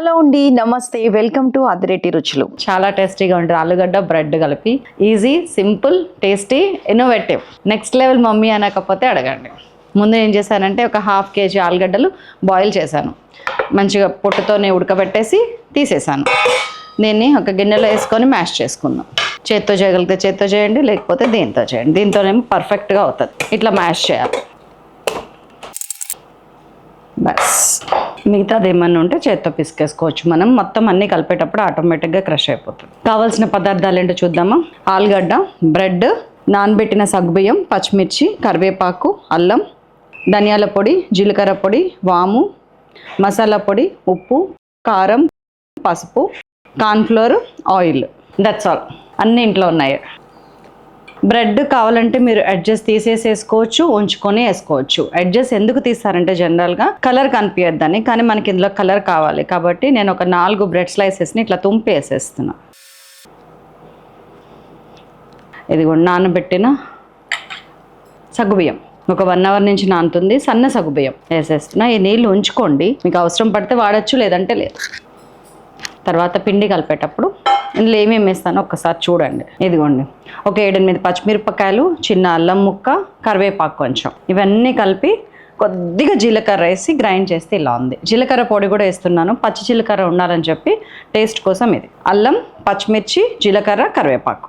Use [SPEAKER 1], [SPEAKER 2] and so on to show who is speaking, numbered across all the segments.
[SPEAKER 1] Hello అండి నమస్తే welcome to అదిరెట్టి రుచులు.
[SPEAKER 2] చాలా టేస్టీగా ఉంటుంది ఆలుగడ్డ బ్రెడ్ కలిపి easy simple tasty innovative next level mummy అనకపోతే అడగండి. ముందు ఏం చేశానంటే ఒక హాఫ్ కేజీ ఆలుగడ్డలు బాయిల్ చేశాను. మంచిగా పొట్టుతోనే ఉడకబెట్టేసి తీసేసాను దీన్ని ఒక గిన్నెలో వేసుకొని మ్యాష్ చేసుకుందాం. చేత్తో చేయగలిగితే చేత్తో చేయండి లేకపోతే దీంతో చేయండి. దీంతోనేమో పర్ఫెక్ట్గా అవుతుంది. ఇట్లా మ్యాష్ చేయాలి. బస్ మిగతాది ఏమన్నా ఉంటే చేత్తో పిసికేసుకోవచ్చు. మనం మొత్తం అన్నీ కలిపేటప్పుడు ఆటోమేటిక్గా క్రష్ అయిపోతుంది. కావాల్సిన పదార్థాలు ఏంటో చూద్దామా? ఆలుగడ్డ బ్రెడ్ నానబెట్టిన సగ్బియ్యం పచ్చిమిర్చి కరివేపాకు అల్లం ధనియాల పొడి జీలకర్ర పొడి వాము మసాలా పొడి ఉప్పు కారం పసుపు కార్న్ఫ్లోర్ ఆయిల్. దట్స్ ఆల్ అన్ని ఇంట్లో ఉన్నాయి. బ్రెడ్ కావాలంటే మీరు అడ్జస్ట్ తీసేసేసుకోవచ్చు ఉంచుకొని వేసుకోవచ్చు. అడ్జస్ట్ ఎందుకు తీస్తారంటే జనరల్గా కలర్ కనిపించద్దని కానీ మనకి ఇందులో కలర్ కావాలి. కాబట్టి నేను ఒక నాలుగు బ్రెడ్ స్లైసెస్ని ఇట్లా తుంపి వేసేస్తున్నా. ఇది నానబెట్టిన సగ్గుబియ్యం ఒక వన్ అవర్ నుంచి నానుతుంది సన్న సగుబియ్యం వేసేస్తున్నా. ఈ నీళ్ళు ఉంచుకోండి. మీకు అవసరం పడితే వాడచ్చు లేదంటే లేదు. తర్వాత పిండి కలిపేటప్పుడు ఇందులో ఏమేమి వేస్తాను ఒక్కసారి చూడండి. ఇదిగోండి. ఒక ఏడెనిమిది పచ్చిమిరపకాయలు చిన్న అల్లం ముక్క కరివేపాకు కొంచెం. ఇవన్నీ కలిపి కొద్దిగా జీలకర్ర వేసి గ్రైండ్ చేస్తే ఇలా ఉంది. జీలకర్ర పొడి కూడా వేస్తున్నాను. పచ్చి జీలకర్ర ఉండాలని చెప్పి టేస్ట్ కోసం ఇది. అల్లం పచ్చిమిర్చి జీలకర్ర కరివేపాకు.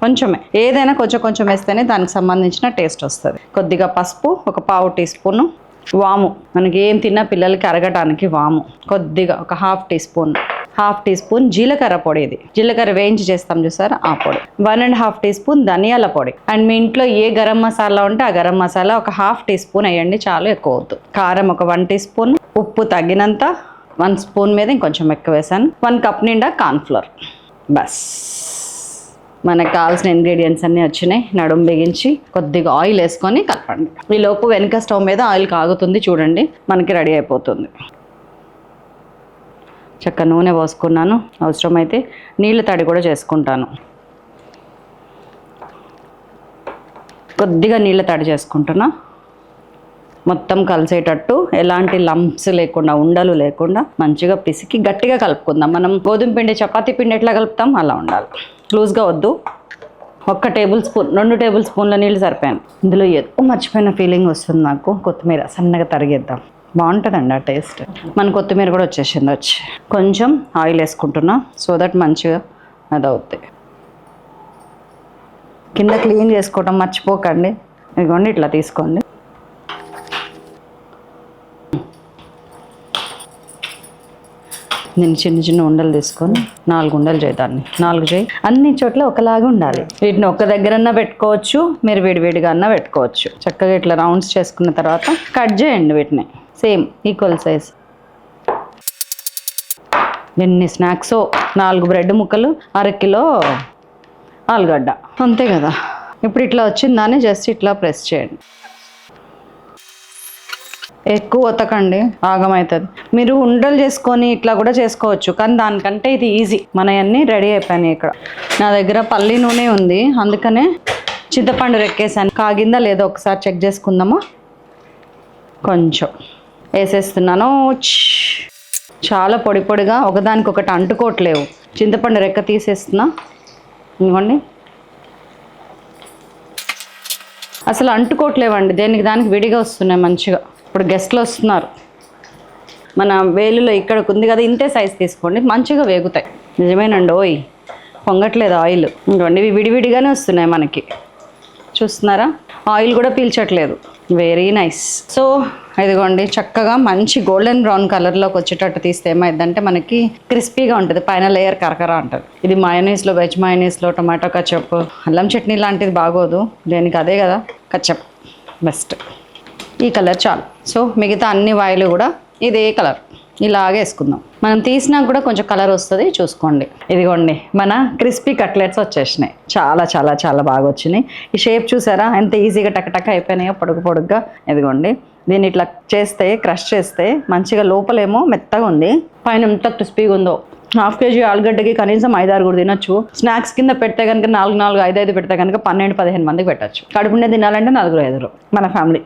[SPEAKER 2] కొంచెమే. ఏదైనా కొంచెం కొంచెం వేస్తేనే దానికి సంబంధించిన టేస్ట్ వస్తుంది. కొద్దిగా పసుపు ఒక పావు టీ స్పూను వాము. మనకి ఏం తిన్నా పిల్లలకి అరగటానికి వాము. కొద్దిగా ఒక half teaspoon. Half teaspoon జీలకర్ర పొడి ఇది. జీలకర్ర వేయించి చేస్తాం చూసారా? ఆ పొడి. One and half teaspoon ధనియాల పొడి. అండ్ మీ ఇంట్లో ఏ గరం మసాలా ఉంటే ఆ గరం మసాలా ఒక హాఫ్ టీ స్పూన్ వేయండి చాలు ఎక్కువ అవుతుంది కారం ఒక వన్ టీ స్పూన్ ఉప్పు తగినంత వన్ స్పూన్ మీద ఇంకొంచెం ఎక్కువ వేసాను. వన్ కప్ నిండా కార్న్ఫ్లోర్. బస్. మనకు కావాల్సిన ఇంగ్రీడియంట్స్ అన్నీ వచ్చినాయి. నడుము బిగించి కొద్దిగా ఆయిల్ వేసుకొని కలపండి. ఈలోపు లోపు వెనక స్టవ్ మీద ఆయిల్ కాగుతుంది చూడండి. మనకి రెడీ అయిపోతుంది. చక్క నూనె పోసుకున్నాను. అవసరమైతే నీళ్ళ తడి కూడా చేసుకుంటాను. కొద్దిగా నీళ్ళ తడి చేసుకుంటున్నా. మొత్తం కలిసేటట్టు ఎలాంటి లంప్స్ లేకుండా ఉండలు లేకుండా మంచిగా పిసికి గట్టిగా కలుపుకుందాం. మనం గోధుమ పిండి చపాతీ పిండి ఎట్లా కలుపుతాం? అలా ఉండాలి. లూజ్గా వద్దు. ఒక్క టేబుల్ స్పూన్ రెండు టేబుల్ స్పూన్ల నీళ్ళు సరిపోయాను ఇందులో ఏదో మర్చిపోయిన ఫీలింగ్ వస్తుంది నాకు. కొత్తిమీర సన్నగా తరిగేద్దాం. బాగుంటుందండి ఆ టేస్ట్. మన కొత్తిమీర కూడా వచ్చేసింది వచ్చి. కొంచెం ఆయిల్ వేసుకుంటున్నా సో దట్ మంచిగా అది అవుతుంది కింద క్లీన్ చేసుకోవటం మర్చిపోకండి. ఇదిగోండి ఇట్లా తీసుకోండి. నేను చిన్న చిన్న ఉండలు తీసుకొని నాలుగు ఉండలు చేద్దాన్ని నాలుగు చేయి. అన్ని చోట్ల ఒకలాగా ఉండాలి. వీటిని ఒక దగ్గరన్నా పెట్టుకోవచ్చు. మీరు విడివిడిగా అన్నా పెట్టుకోవచ్చు. చక్కగా ఇట్లా రౌండ్స్ చేసుకున్న తర్వాత కట్ చేయండి వీటిని. Same equal size. ఎన్ని స్నాక్స్ నాలుగు బ్రెడ్ ముక్కలు అరకిలో ఆలుగడ్డ. అంతే కదా. ఇప్పుడు ఇట్లా వచ్చిందాన్ని జస్ట్ ఇట్లా ప్రెస్ చేయండి. ఎక్కువ ఉతకండి ఆగమవుతుంది మీరు ఉండలు చేసుకొని ఇట్లా కూడా చేసుకోవచ్చు కానీ దానికంటే ఇది ఈజీ. మన అన్నీ రెడీ అయిపోయినాయి ఇక్కడ. నా దగ్గర పల్లి నూనె ఉంది అందుకనే చింతపండు రెక్కేసాను. కాగిందా లేదో ఒకసారి చెక్ చేసుకుందామా? కొంచెం. వేసేస్తున్నాను. చాలా పొడి పొడిగా ఒకదానికొకటి అంటుకోవట్లేవు. చింతపండు రెక్క తీసేస్తున్నా. ఇవ్వండి. అసలు అంటుకోవట్లేవండి. దేనికి దానికి విడిగా వస్తున్నాయి మంచిగా. ఇప్పుడు గెస్ట్లు వస్తున్నారు. మన వేలులో ఇక్కడ ఉంది కదా ఇంతే సైజ్ తీసుకోండి. మంచిగా వేగుతాయి. నిజమేనండి ఓయ్. పొంగట్లేదు ఆయిల్. ఇంకోండి ఇవి విడివిడిగానే వస్తున్నాయి మనకి. చూస్తున్నారా? ఆయిల్ కూడా పీల్చట్లేదు. వెరీ నైస్ సో ఇదిగోండి చక్కగా మంచి గోల్డెన్ బ్రౌన్ కలర్లోకి వచ్చేటట్టు తీస్తే ఏమైందంటే మనకి క్రిస్పీగా ఉంటుంది. పైన లేయర్ కరకర ఉంటుంది. ఇది మయోనీస్లో వెజ్ మయోనీస్లో టమాటో కచ్చప్ అల్లం చట్నీ లాంటిది బాగోదు. దేనికి అదే కదా? కచ్చప్ బెస్ట్ ఈ కలర్ చాలు. సో మిగతా అన్ని వాయిలు కూడా ఇదే కలర్ ఇలాగే వేసుకుందాం. మనం తీసినా కూడా కొంచెం కలర్ వస్తుంది చూసుకోండి. ఇదిగోండి మన క్రిస్పీ కట్లెట్స్ వచ్చేసినాయి. చాలా చాలా చాలా బాగా వచ్చినాయి. ఈ షేప్ చూసారా? ఎంత ఈజీగా టక్ అయిపోయినాయో పొడుగు పొడుగ్గా. ఇదిగోండి దీన్ని ఇట్లా చేస్తే క్రష్ చేస్తే మంచిగా లోపలేమో మెత్తగా ఉంది. పైన ఎంత క్రిస్పీగా ఉందో. హాఫ్ కేజీ ఆలుగడ్డకి కనీసం ఐదు ఆరుగురు తినొచ్చు. స్నాక్స్ కింద పెడితే కనుక నాలుగు నాలుగు ఐదు ఐదు పెడితే కనుక పన్నెండు పదిహేను మందికి పెట్టచ్చు. కడుపునే తినాలంటే నలుగురు ఐదుగురు. మన ఫ్యామిలీ.